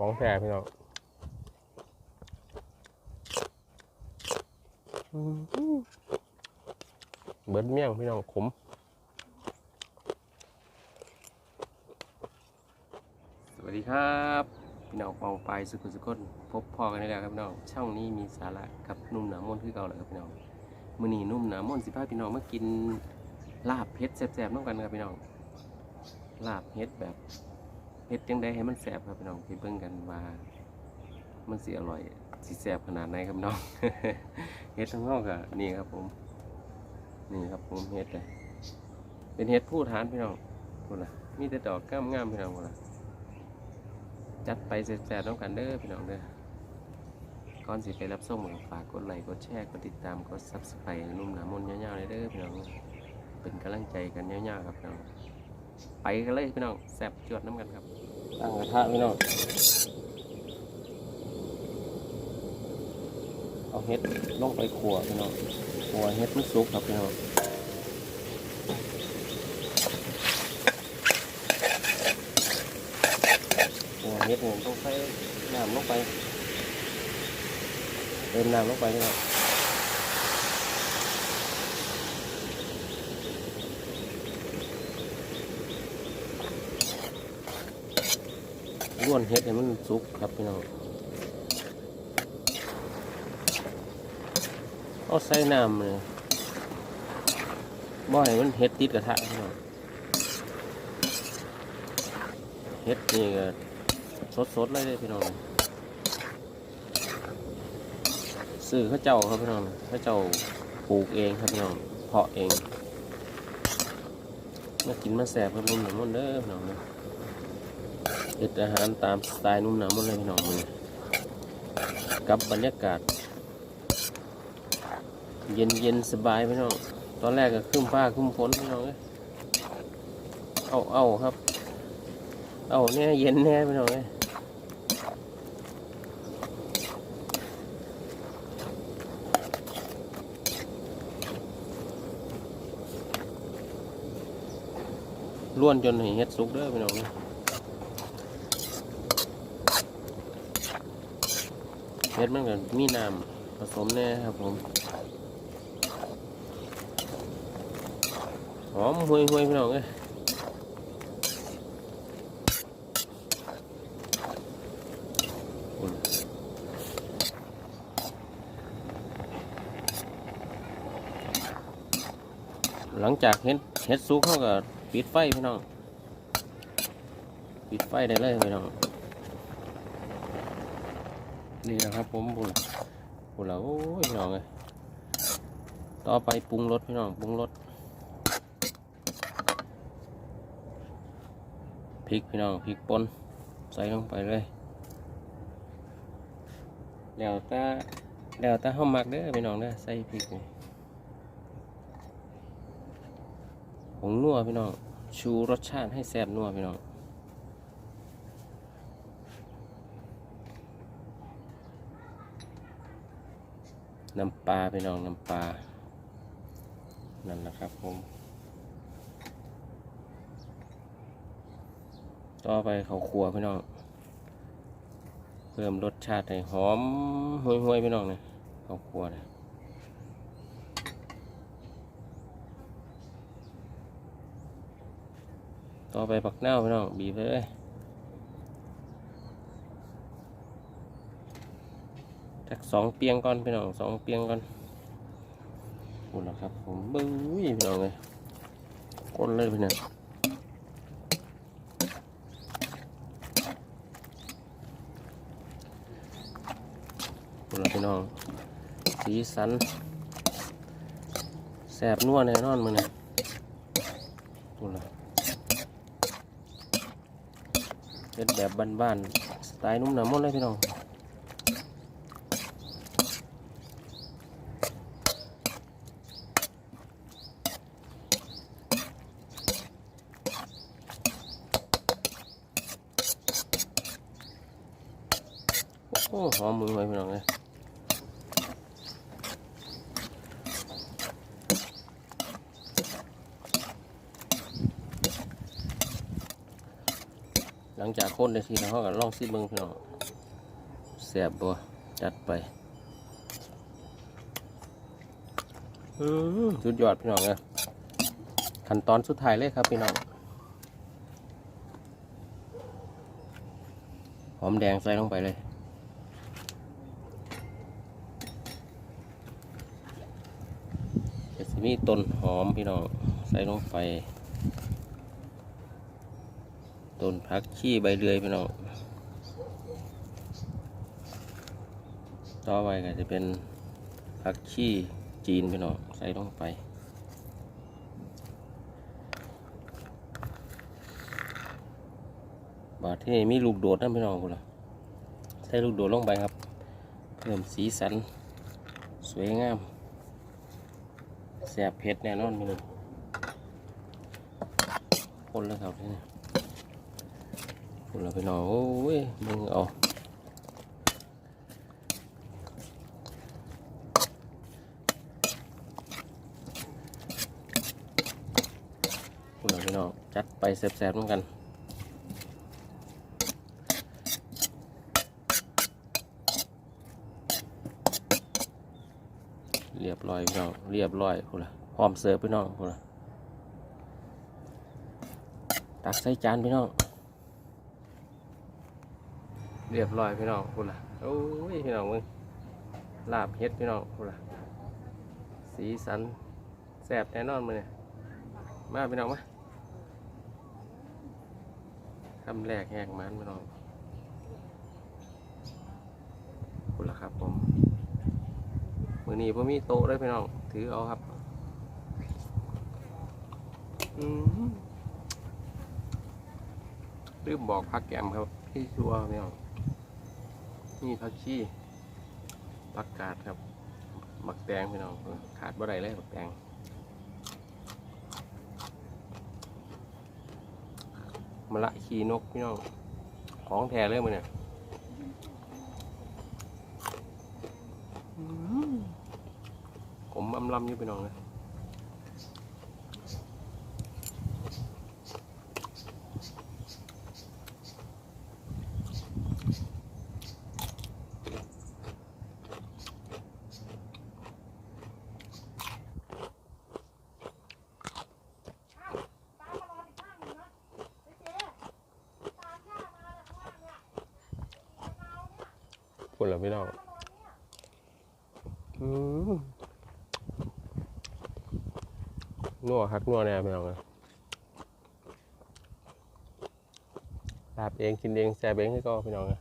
ของแท้พี่น้องเบิดเมี่ยงพี่น้องขมสวัสดีครับ พี่น้องปองไปสุขุสุขนพบพอกันแล้วครับพี่น้องช่องนี้มีสาระกับนุ่มหนามนคือเก่าเลยครับพี่น้องมือนีนุ่มหนามนสิพาพี่น้องมากินลาบเผ็ดแซ่บๆน้องกันครับพี่น้องลาบเผ็ดแบบ เผ็ดจังไดให้มันแซ่บครับพี่น้องไปเบิ่งกันว่ามันสิอร่อยสิแซ่บขนาดไหนครับน้องเฮ็ดทั้งห้องก็นี่ครับผม นี่ครับผมเฮ็ดเลยเป็นเฮ็ดผู้ฐานพี่น้องพุ่นล่ะมีแต่ดอกก้ามงามพี่น้องพุ่นล่ะจัดไปแซ่บๆน้องกันเด้อพี่น้องเด้อก่อนสิไปรับส้มฝากกดไลค์กดแชร์กดติดตามกด subscribe ให้นุ่มหนามนยาวๆเลยเด้อพี่น้องเป็นกำลังใจกันยาวๆครับพี่น้อง ไปกันเลยพี่น้องแซ่บจวดน้ำกันครับตั้งกระทะพี่น้องเอาเห็ดลงไปขัวพี่น้องขัวเห็ดมันสุกครับพี่น้องขัวเห็ดเนี่ยต้องใส่น้ำลงไปเติมน้ำลงไปพี่น้อง วนเห็ดให้มันสุกครับพี่น้องเอาใส่น้ำเลยบ่ให้มันเห็ดติดกระทะพี่น้องเห็ดนี่ก็สดๆเลยพี่น้องซื้อเข้าเจ้าครับพี่น้องเข้าเจ้าปลูกเองครับพี่น้องเพาะเองมากินมาแสบครับนุ่มหนึ่งมันเด้อพี่น้องเด้อ เอ็ดอาหารตามสไตล์นุ่มหนาหมดเลยพี่น้องมือกับบรรยากาศ เย็นเย็นสบายพี่น้อง ตอนแรกก็ครึ้มฟ้าครึ้มฝนพี่น้องเอ้ยเอาเอาครับ เอาเนี่ยเย็นแน่พี่น้องเอ้ยล้วนจนให้เฮ็ดสุกเด้อพี่น้อง เอ้ยเฮ็ดมันก็มีน้ำผสมแน่ครับผมหอมห่วยห่วยๆพี่น้องเอ้ยหลังจากเฮ็ดเฮ็ดซุกเขาก็ปิดไฟพี่น้อง ปิดไฟได้เลยพี่น้อง นี่นะครับ ผมบุญบุญแล้วโอ้ยพี่น้องเลยต่อไปปรุงรสพี่น้องปรุงรสพริกพี่น้องพริกป่นใส่ลงไปเลยแล้วต่แล้วต่ห้ามักเด้อพี่น้องเด้อใส่พริกนี่ผงนัวพี่น้องชูรสชาติให้แซ่บนัวพี่น้อง น้ำปลาพี่น้องน้ำปลานั่นแหละครับผม ต่อไปเขาวขัวพี่น้อง เพิ่มรสชาติให้หอมห่วยๆพี่น้องเนี่ยเขาวขัวเนี่ยต่อไปปักเน่าพี่น้องบีบเลย จักสองเปียงก่อนพี่น้องสองเปียงก่อนหมดแล้วครับผมบึ้ยพี่น้องเลยก้นเลยพี่น้องหมดแล้วพี่น้อง สีสันแสบนัวแน่นอนมือเนี่ยหมดแล้วเป็นแบบบ้านๆสไตล์นุ่มหนามหมดเลยพี่น้อง อ้หอมมือไว้พี่น้องเลยหลังงจากคนได้ทีแล้วเขาก็ลองซิเบิ้งพี่น้องแซ่บบ่จัดไปอื้อสุดยอดพี่น้องเลยขั้นตอนสุดท้ายเลยครับพี่น้องหอมแดงใส่ลงไปเลย จะสิ มีต้นหอมพี่น้องใส่ลงไปต้นพักขี้ใบเลื่อยพี่น้องต่อไปก็จะเป็นพักขี้จีนพี่น้องใส่ลงไปบาดที่นี่มีลูกโดดนะพี่น้องคุณล่ะใส่ลูกโดดลงไปครับ เพิ่มสีสัน สวยงาม แสบเผ็ดแน่นอนพี่น้อคนแล้วครับที่นี่คนแล้วพี่น้องโอ้ยมึงเอาคนแล้วพี่น้องจัดไปแสบๆเหมือนกัน เรียบร้อยพี่น้องเรียบร้อยคุณละพร้อมเสิร์ฟพี่น้องคุณละตักใส่จานพี่น้อง เรียบร้อยพี่น้องคุณละโอ้ยพี่น้องมึงลาบเฮ็ดพี่น้องคุณละสีสันแซ่บแน่นอนมือเนี่ยมาพี่น้องมาคำแรกแหกมันพี่น้องคุณละครับผม มือนี้พ่มีโต๊ะด้วยพี่น้อง ถือเอาครับอืมลืมบอกพักแกมครับพี่ชัวพี่น้องนี่ผักชีผักกาดครับหมักแตงพี่น้องขาดบ่ได้เลยหมักแตงมะละขีนกพี่น้อง ของแท้เลยมันเนี่ยอืม ผมอำลำอยู่ไปน้องนะพูดแล้วพี่น้องอืม นัวครับนัวแน่พี่น้องนะลาบเองกินเองแซ่บเองให้ก็พี่น้องนะ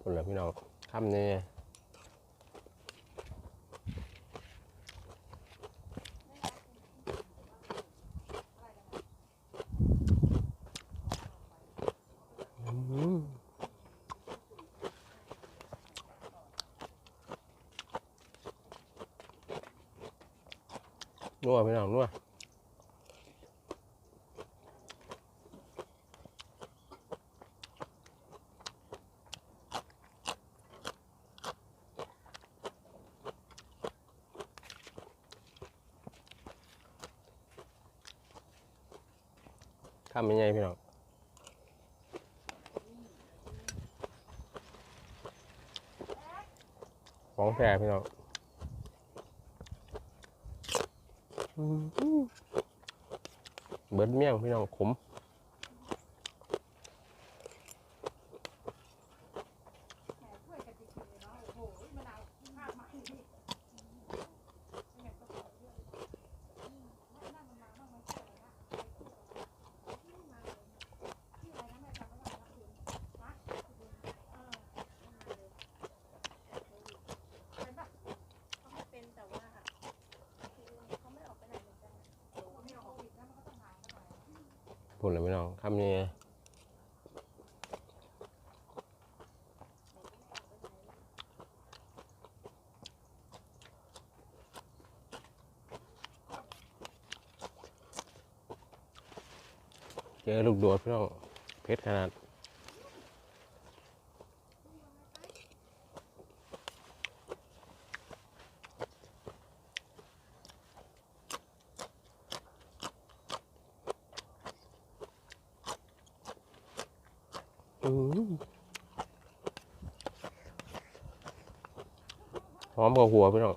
คนละพี่น้องคำนี้ม นัวพี่น้องนัวทำยังไงพี่น้องของแท้พี่น้องอื้อหือ เบิดเมี่ยงพี่น้องขม พูดเลยพี่น้องคำนี้เจอลูกโดดพี่น้องเพชรขนาด หอมกับหัวพี่น้อง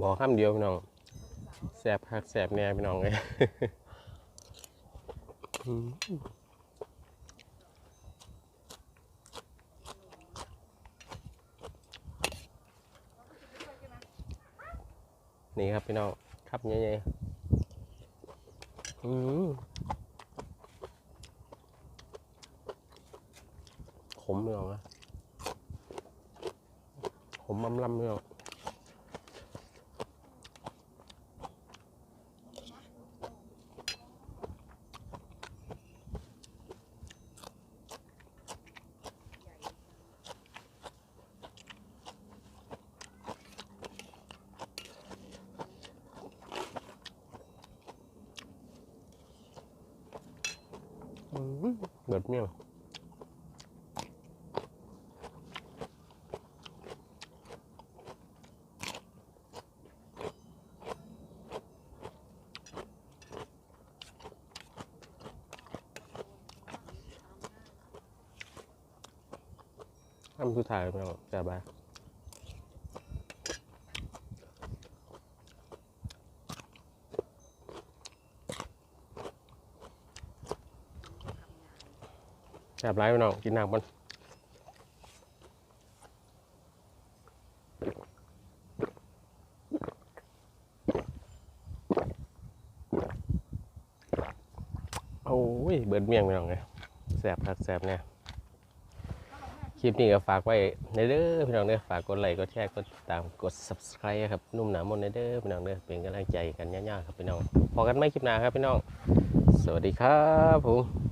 บอกคำเดียวพี่น้องแสบคักแสบแน่พี่น้องเลย นี่ครับพี่น้องครับใหญ่ๆอืมขมพี่น้องนะขมลำลำพี่น้อ งอืมเบิดเมี่ ยงทำสุดท้ายพี่น้องแซ่บไปแซ่บไรพี่น้องกินน้ำมันโอ้ยเบิดเมี่ยงพี่น้องเลยแซ่บครับแซ่บเนี่ยคลิปนี้ก็ฝากไว้ในเด้อพี่น้องเด้อฝากกดไลค์กดแชร์กดติดตามกด subscribe ครับนุ่มหนามนในเด้อพี่น้องเด้อเป็นกำลังใจกันย่าๆครับพี่น้องพอกันไหมคลิปหน้าครับพี่น้อง สวัสดีครับผม